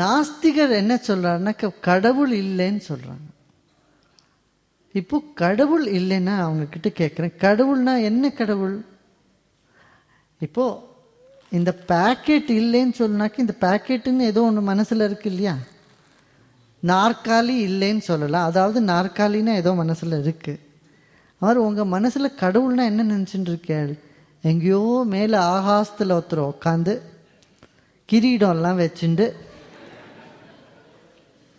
நாஸ்திகர் என்ன சொல்றாருன்னா கடவுள் இல்லைன்னு சொல்கிறாங்க இப்போ கடவுள் இல்லைன்னா அவங்கக்கிட்ட கேட்குறேன் கடவுள்னா என்ன கடவுள்? இப்போ இந்த பேக்கெட் இல்லைன்னு சொன்னாக்க இந்த பேக்கெட்டுன்னு ஏதோ ஒன்று மனசில் இருக்கு இல்லையா? நாற்காலி இல்லைன்னு சொல்லலாம். அதாவது நாற்காலின்னா ஏதோ மனசில் இருக்குது அவர் உங்கள் மனசில் கடவுள்னா என்ன நினச்சின்னு இருக்கேள் எங்கேயோ மேலே ஆகாசத்தில் ஒருத்தர் உட்காந்து கிரீடம்லாம் வச்சுண்டு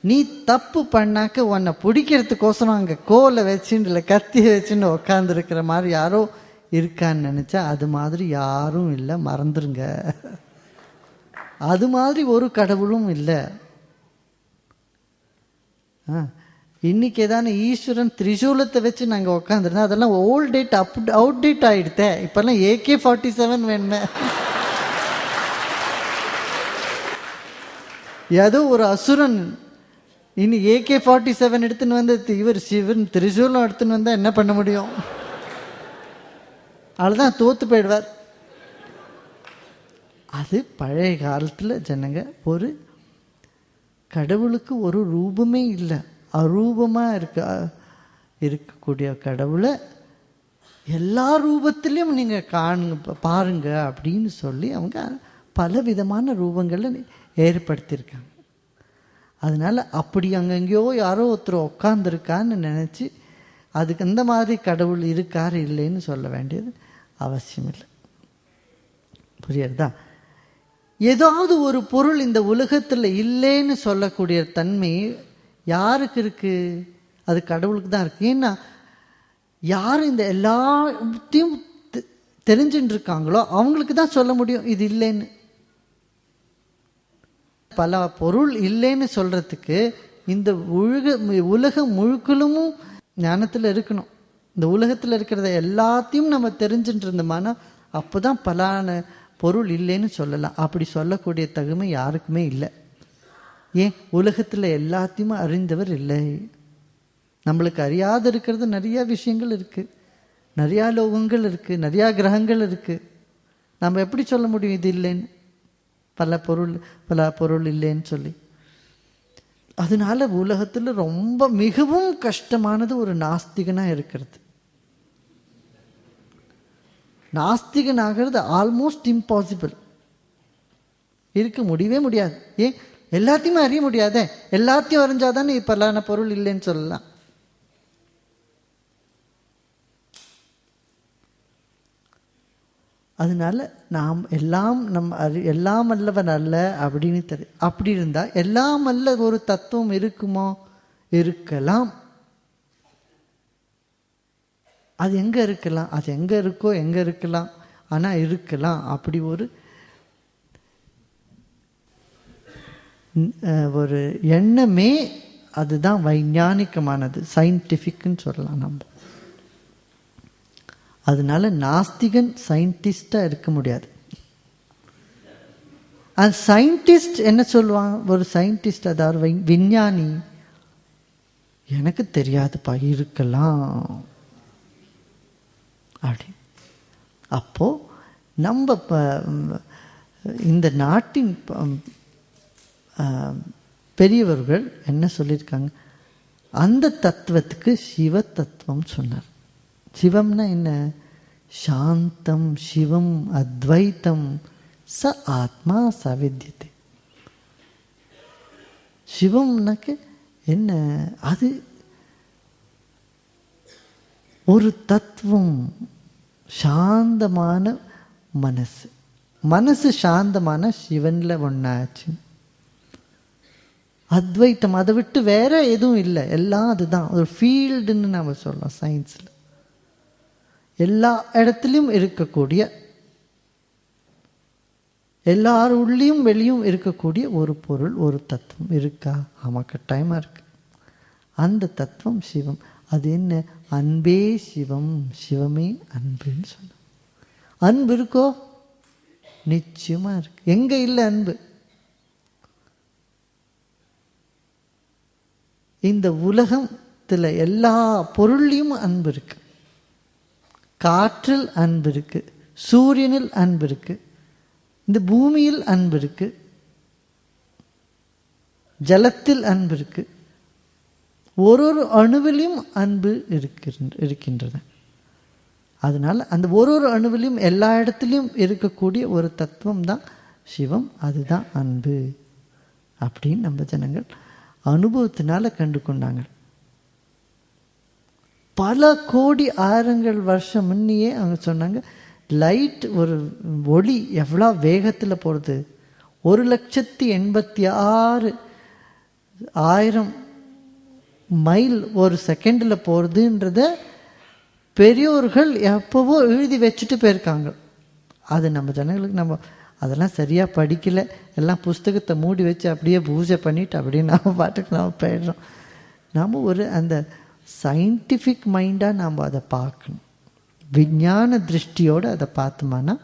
நீ தப்பு பண்ணாக்க உன்னை பிடிக்கிறதுக்கோசரம் அங்கே கோலை வச்சுன்னு இல்லை கத்தியை வச்சுன்னு உட்காந்துருக்கிற மாதிரி யாரோ இருக்கான்னு நினச்சா அது மாதிரி யாரும் இல்லை மறந்துருங்க. அது மாதிரி ஒரு கடவுளும் இல்லை. ஆ இன்னைக்கு ஏதான ஈஸ்வரன் திரிசூலத்தை வச்சு நாங்கள் உட்காந்துருந்தோம் அதெல்லாம் old date up out date ஆகிடுத்தே இப்போல்லாம் ஏகே ஃபார்ட்டி செவன் வேணுமே. ஏதோ ஒரு அசுரன் இனி ஏகே ஃபார்ட்டி செவன் எடுத்துன்னு வந்து இவர் சிவன் திரிசூலம் எடுத்துன்னு வந்தால் என்ன பண்ண முடியும்? அவ்வளோதான் தோத்து போயிடுவார். அது பழைய காலத்தில் ஜனங்க ஒரு கடவுளுக்கு ஒரு ரூபமே இல்லை. அரூபமாக இருக்க இருக்கக்கூடிய கடவுளை எல்லா ரூபத்திலையும் நீங்கள் காணுங்க பாருங்க அப்படின்னு சொல்லி அவங்க பல விதமான ரூபங்களை ஏற்படுத்தியிருக்காங்க. அதனால் அப்படி அங்கங்கேயோ யாரோ ஒருத்தர் உட்காந்துருக்கான்னு நினச்சி அதுக்கு இந்த மாதிரி கடவுள் இருக்கார் இல்லைன்னு சொல்ல வேண்டியது அவசியம் இல்லை புரியுறதா? ஏதாவது ஒரு பொருள் இந்த உலகத்தில் இல்லைன்னு சொல்லக்கூடிய தன்மை யாருக்கு இருக்குது அது கடவுளுக்கு தான் இருக்குது ஏன்னா யார் இந்த எல்லாத்தையும் தெ- தெரிஞ்சுட்டு இருக்காங்களோ அவங்களுக்கு தான் சொல்ல முடியும் இது இல்லைன்னு. பல பொருள் இல்லைன்னு சொல்கிறதுக்கு இந்த உலக உலகம் முழுக்கலும் ஞானத்தில் இருக்கணும். இந்த உலகத்தில் இருக்கிறத எல்லாத்தையும் நம்ம தெரிஞ்சுட்டு இருந்தோம்னா அப்போதான் பலான பொருள் இல்லைன்னு சொல்லலாம். அப்படி சொல்லக்கூடிய தகுமை யாருக்குமே இல்லை. ஏன்? உலகத்தில் எல்லாத்தையும் அறிந்தவர் இல்லை. நம்மளுக்கு அறியாத இருக்கிறது நிறையா விஷயங்கள் இருக்குது நிறையா லோகங்கள் இருக்குது நிறையா கிரகங்கள் இருக்குது நம்ம எப்படி சொல்ல முடியும் இது இல்லைன்னு? பல பொருள் பல பொருள் இல்லைன்னு சொல்லி. அதனால உலகத்தில் ரொம்ப மிகவும் கஷ்டமானது ஒரு நாஸ்திகனாக இருக்கிறது. நாஸ்திகன் ஆகிறது ஆல்மோஸ்ட் இம்பாசிபிள் இருக்க முடியவே முடியாது. ஏன்? எல்லாத்தையுமே அறிய முடியாதே? எல்லாத்தையும் அறிஞ்சாதானே பலான பொருள் இல்லைன்னு சொல்லலாம். அதனால நாம் எல்லாம் நம் அறி எல்லாம் அல்லவன் அல்ல அப்படின்னு தெரி அப்படி இருந்தால் எல்லாம் அல்ல ஒரு தத்துவம் இருக்குமோ? இருக்கலாம். அது எங்கே இருக்கலாம்? அது எங்கே இருக்கோ? எங்கே இருக்கலாம்? ஆனால் இருக்கலாம். அப்படி ஒரு ஒரு எண்ணமே அதுதான் வைஞானிகமானது சயின்டிஃபிக்னு சொல்லலாம் நம்ம. அதனால நாஸ்திகன் சயின்டிஸ்டாக இருக்க முடியாது. அந்த சயின்டிஸ்ட் என்ன சொல்லுவான் ஒரு சயின்டிஸ்ட் அதாவது விஞ்ஞானி. எனக்கு தெரியாதுப்பா இருக்கலாம். அப்படி. அப்போது நம்ம இந்த நாட்டின் ப- பெரியவர்கள் என்ன சொல்லியிருக்காங்க? அந்த தத்துவத்துக்கு சிவ தத்துவம் சொன்னார். சிவம்னா என்ன? சாந்தம் சிவம் அத்வைத்தம் ச ஆத்மா சவித்தியத்தை சிவம்னாக்க என்ன? அது ஒரு தத்துவம் சாந்தமான மனசு. மனசு சாந்தமான சிவனில் ஒன்றாச்சு அத்வைத்தம் அதை விட்டு வேற எதுவும் இல்லை. எல்லாம் அதுதான். ஒரு ஃபீல்டுன்னு நம்ம சொல்லலாம் சயின்ஸில் எல்லா இடத்துலையும் இருக்கக்கூடிய எல்லார் உள்ளேயும் வெளியும் இருக்கக்கூடிய ஒரு பொருள் ஒரு தத்துவம் இருக்கா? ஆமாம் கட்டாயமாக இருக்கு. அந்த தத்துவம் சிவம். அது என்ன? அன்பே சிவம். சிவமே அன்புன்னு சொன்னோம். அன்பு இருக்கோ? நிச்சயமாக இருக்கு. எங்கே இல்லை அன்பு? இந்த உலகத்தில் எல்லா பொருள்லையும் அன்பு இருக்குது காற்றில் அன்பு இருக்குது சூரியனில் அன்பு இருக்கு இந்த பூமியில் அன்பு இருக்கு ஜலத்தில் அன்பு இருக்கு ஒரு ஒரு அணுவிலையும் அன்பு இருக்கின்ற இருக்கின்றன. அதனால் அந்த ஒரு ஒரு அணுவிலையும் எல்லா இடத்துலையும் இருக்கக்கூடிய ஒரு தத்துவம் தான் சிவம் அதுதான் அன்பு அப்படின்னு நம்ம ஜனங்கள் அனுபவத்தினால கண்டு கொண்டாங்க பல கோடி ஆயிரங்கள் வருஷம் முன்னையே அவங்க சொன்னாங்க லைட் ஒரு ஒளி எவ்வளோ வேகத்தில் போகிறது ஒரு லட்சத்தி எண்பத்தி ஆறு ஆயிரம் மைல் ஒரு செகண்டில் போகிறதுன்றத பெரியோர்கள் எப்போவோ எழுதி வச்சுட்டு போயிருக்காங்க. அது நம்ம ஜனங்களுக்கு நம்ம அதெல்லாம் சரியாக படிக்கலை. எல்லாம் புஸ்தகத்தை மூடி வச்சு அப்படியே பூஜை பண்ணிவிட்டு அப்படியே நாம் பாட்டுக்கு நாம் போயிடுறோம். நாம் ஒரு அந்த சயின்டிஃபிக் மைண்டாக நாம் அதை பார்க்கணும். விஞ்ஞான திருஷ்டியோடு அதை பார்த்தோம்னா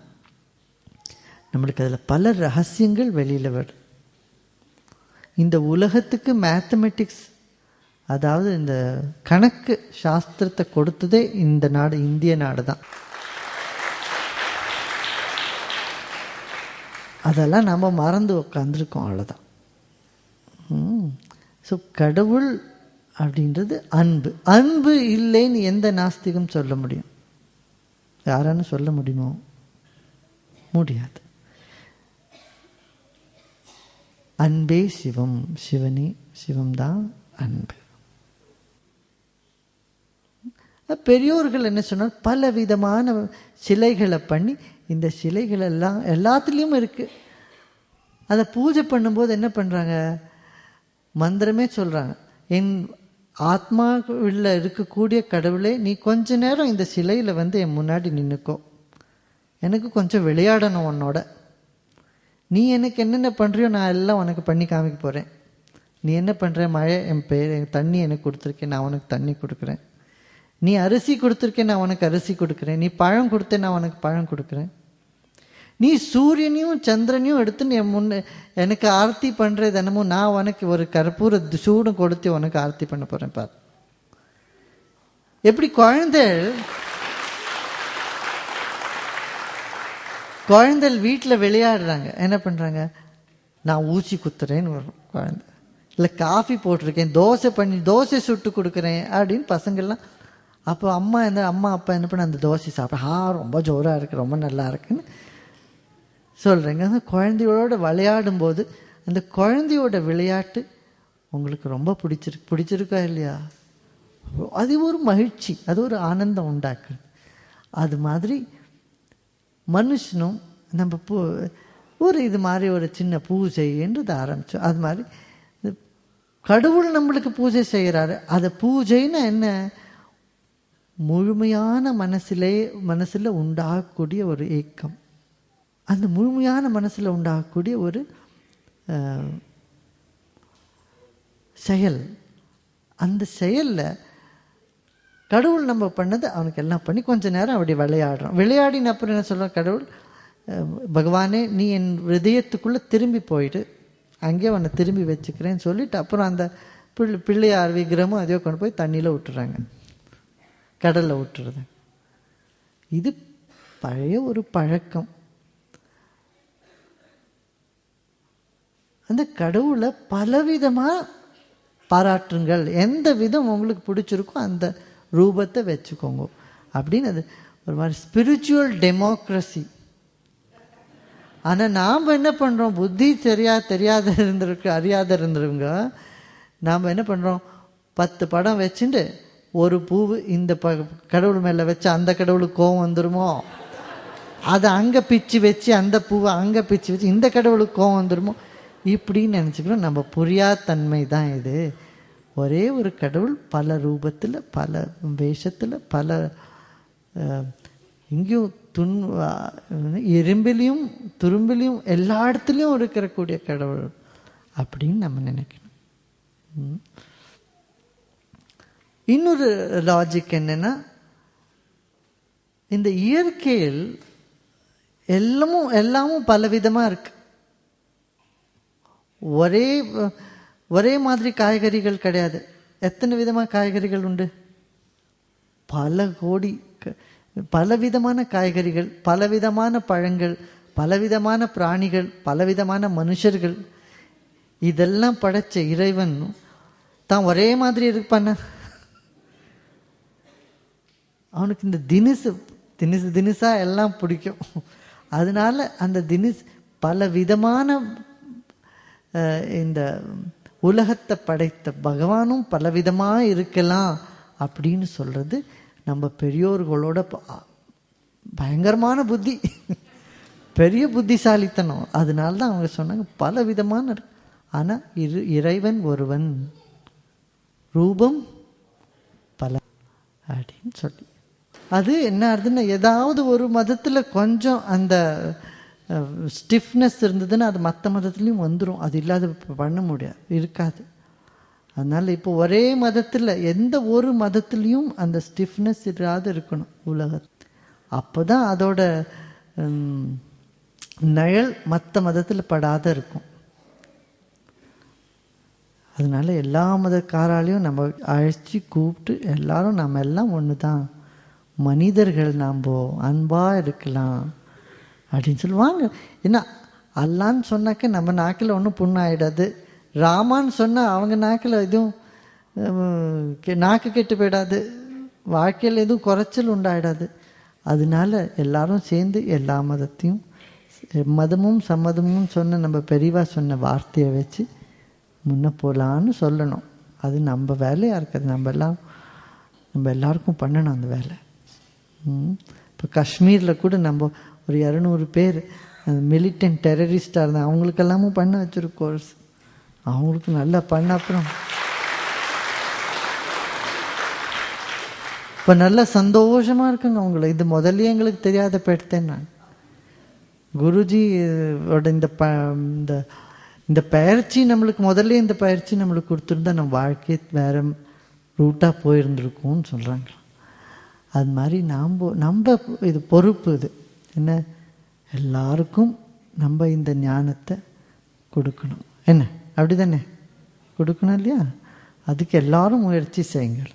நம்மளுக்கு அதில் பல ரகசியங்கள் வெளியில் வரும். இந்த உலகத்துக்கு மேத்தமெட்டிக்ஸ் அதாவது இந்த கணக்கு சாஸ்திரத்தை கொடுத்ததே இந்த நாடு இந்திய நாடு தான். அதெல்லாம் நம்ம மறந்து உட்காந்துருக்கோம் அவ்வளோதான் ஸோ கடவுள் அப்படின்றது அன்பு. அன்பு இல்லைன்னு எந்த நாஸ்திகம் சொல்ல முடியும்? யாரான்னு சொல்ல முடியுமோ? முடியாது. அன்பே சிவம். சிவனே சிவம்தான் அன்பு. பெரியோர்கள் என்ன சொன்னால் பல விதமான சிலைகளை பண்ணி இந்த சிலைகள் எல்லாம் எல்லாத்துலேயும் இருக்குது அதை பூஜை பண்ணும்போது என்ன பண்ணுறாங்க மந்திரமே சொல்கிறாங்க என் ஆத்மாவில் இருக்கக்கூடிய கடவுளே நீ கொஞ்ச நேரம் இந்த சிலையில் வந்து என் முன்னாடி நின்றுக்கோ எனக்கு கொஞ்சம் விளையாடணும் உன்னோட. நீ எனக்கு என்னென்ன பண்ணுறியோ நான் எல்லாம் உனக்கு பண்ணி காமிக்க போகிறேன் நீ என்ன பண்ணுற மழை என் பேர் தண்ணி எனக்கு கொடுத்துருக்கேன் நான் உனக்கு தண்ணி கொடுக்குறேன். நீ அரிசி கொடுத்துருக்கேன் நான் உனக்கு அரிசி கொடுக்குறேன். நீ பழம் கொடுத்தேன் நான் உனக்கு பழம் கொடுக்குறேன். நீ சூரியனையும் சந்திரனையும் எடுத்து என் முன்ன எனக்கு ஆர்த்தி பண்ணுற தினமும் நான் உனக்கு ஒரு கற்பூர சூடும் கொடுத்து உனக்கு ஆர்த்தி பண்ண போகிறேன் பார். எப்படி குழந்தை குழந்தைகள் வீட்டில் விளையாடுறாங்க என்ன பண்ணுறாங்க நான் ஊசி குத்துறேன்னு வரும் குழந்தை. இல்லை காஃபி போட்டிருக்கேன் தோசை பண்ணி தோசை சுட்டு கொடுக்குறேன் அப்படின்னு பசங்கள்லாம் அப்போ அம்மா என்ன அம்மா அப்பா என்ன பண்ண அந்த தோசை சாப்பிட ஆ ரொம்ப ஜோராக இருக்குது ரொம்ப நல்லா இருக்குன்னு சொல்கிறேங்க அந்த குழந்தையோட விளையாடும் போது அந்த குழந்தையோட விளையாட்டு உங்களுக்கு ரொம்ப பிடிச்சிருக்கு பிடிச்சிருக்கா இல்லையா? அது ஒரு மகிழ்ச்சி அது ஒரு ஆனந்தம் உண்டாக்குது. அது மாதிரி மனுஷனும் நம்ம பூ ஒரு இது மாதிரி ஒரு சின்ன பூஜை என்றது ஆரம்பித்தோம் அது மாதிரி கடவுள் நம்மளுக்கு பூஜை செய்கிறாரு. அதை பூஜைன்னு என்ன? முழுமையான மனசிலே மனசில் உண்டாகக்கூடிய ஒரு ஏக்கம். அந்த முழுமையான மனசில் உண்டாகக்கூடிய ஒரு செயல். அந்த செயலில் கடவுள் நம்ம பண்ணது அவனுக்கு எல்லாம் பண்ணி கொஞ்ச நேரம் அப்படி விளையாடுறோம். விளையாடின அப்புறம் என்ன சொல்கிறோம் கடவுள் பகவானே நீ என் ஹிருதயத்துக்குள்ளே திரும்பி போயிட்டு அங்கேயே உன்னை திரும்பி வச்சுக்கிறேன்னு சொல்லிட்டு அப்புறம் அந்த பிள்ளை பிள்ளையார் விக்கிரமும் அதையோ கொண்டு போய் தண்ணியில் விட்டுறாங்க கடலில் விட்டுறது இது பழைய ஒரு பழக்கம். அந்த கடவுளை பலவிதமாக பாராட்டுங்கள். எந்த விதம் உங்களுக்கு பிடிச்சிருக்கோ அந்த ரூபத்தை வச்சுக்கோங்க. அப்படின்னு அது ஒரு மாதிரி ஸ்பிரிச்சுவல் டெமோக்ரஸி ஆனால் நாம் என்ன பண்ணுறோம் புத்தி சரியா தெரியாத இருந்திருக்கு அறியாத இருந்தவங்க நாம் என்ன பண்ணுறோம் பத்து படம் வச்சுட்டு ஒரு பூவு இந்த ப கடவுள் மேலே வச்சு அந்த கடவுளுக்கு கோவம் வந்துருமோ? அதை அங்கே பிச்சு வச்சு அந்த பூவை அங்கே பிச்சு வச்சு இந்த கடவுளுக்கு கோவம் வந்துருமோ? இப்படின்னு நினச்சிக்கிறோம். நம்ம புரியாதன்மை தான் இது. ஒரே ஒரு கடவுள் பல ரூபத்தில் பல வேஷத்தில் பல இங்கேயும் துன் எறும்பிலையும் துரும்பிலையும் எல்லா இடத்துலையும் இருக்கிறக்கூடிய கடவுள் அப்படின்னு நம்ம நினைக்கணும். இன்னொரு லாஜிக் என்னென்னா இந்த இயற்கையில் எல்லாமும் எல்லாமும் பலவிதமாக இருக்குது ஒரே ஒரே மாதிரி காய்கறிகள் கிடையாது. எத்தனை விதமாக காய்கறிகள் உண்டு? பல கோடி பலவிதமான காய்கறிகள் பலவிதமான பழங்கள் பலவிதமான பிராணிகள் பலவிதமான மனுஷர்கள். இதெல்லாம் படைச்ச இறைவன் தான் ஒரே மாதிரி இருப்பான. அவனுக்கு இந்த தினுசு தினுசு தினுசாக எல்லாம் பிடிக்கும். அதனால அந்த தினுசு பல விதமான இந்த உலகத்தை படைத்த பகவானும் பலவிதமாக இருக்கலாம் அப்படின்னு சொல்கிறது நம்ம பெரியோர்களோட ப- பயங்கரமான புத்தி. பெரிய புத்திசாலித்தனம். அதனால தான் அவங்க சொன்னாங்க பல விதமான ஆனால் இரு இறைவன் ஒருவன். ரூபம் பல அப்படின்னு சொல்லி. அது என்ன ஆகுதுன்னா ஏதாவது ஒரு மதத்தில் கொஞ்சம் அந்த ஸ்டிஃப்னஸ் இருந்ததுன்னா அது மற்ற மதத்துலேயும் வந்துடும் அது இல்லாத பண்ண முடியாது. இருக்காது. அதனால் இப்போ ஒரே மதத்தில் எந்த ஒரு மதத்துலேயும் அந்த ஸ்டிஃப்னஸ் இல்லாத இருக்கணும் உலகம் அப்போ தான் அதோட ம், நிழல் மற்ற மதத்தில் படாத இருக்கும். அதனால எல்லா மதக்காராலையும் நம்ம அழைச்சி கூப்பிட்டு எல்லாரும் நம்ம எல்லாம் ஒன்று தான் மனிதர்கள் நாம் அன்பாக இருக்கலாம். அப்படின்னு சொல்லுவாங்க என்ன அல்லான்னு சொன்னாக்க நம்ம நாக்கில் ஒன்றும் புண்ணாயிடாது. ராமான்னு சொன்னால் அவங்க நாக்கில் எதுவும் நாக்கு கெட்டு போயிடாது. வாழ்க்கையில் எதுவும் குறைச்சல் உண்டாயிடாது. அதனால எல்லாரும் சேர்ந்து எல்லா மதத்தையும் மதமும் சம்மதமும் சொன்ன நம்ம பெரியவா சொன்ன வார்த்தையை வச்சு முன்ன போகலான்னு சொல்லணும். அது நம்ம வேலையாக இருக்குது நம்ம எல்லாம் நம்ம எல்லாருக்கும் பண்ணணும் அந்த வேலை. இப்போ காஷ்மீரில் கூட நம்ம ஒரு இரநூறு பேர் மிலிட்டன் டெரரிஸ்டாக இருந்தாங்க அவங்களுக்கெல்லாமும் பண்ண வச்சிருக்கோம் கோர்ஸ் அவங்களுக்கு நல்லா பண்ண அப்புறம். இப்போ நல்லா சந்தோஷமா இருக்குங்க அவங்கள. இது முதல்லயே எங்களுக்கு தெரியாத பெடுத்தேன் நான். குருஜி இந்த ப இந்த இந்த பயிற்சி நம்மளுக்கு முதல்ல இந்த பயிற்சி நம்மளுக்கு கொடுத்துருந்தா நம்ம வாழ்க்கையை வேற ரூட்டாக போயிருந்துருக்கும்னு சொல்கிறாங்க அது மாதிரி நாம் நம்ம இது பொறுப்பு இது. என்ன? எல்லாருக்கும் நம்ம இந்த ஞானத்தை கொடுக்கணும். என்ன? அப்படி தானே கொடுக்கணும் இல்லையா? அதுக்கு எல்லாரும் முயற்சி செய்யுங்கள்.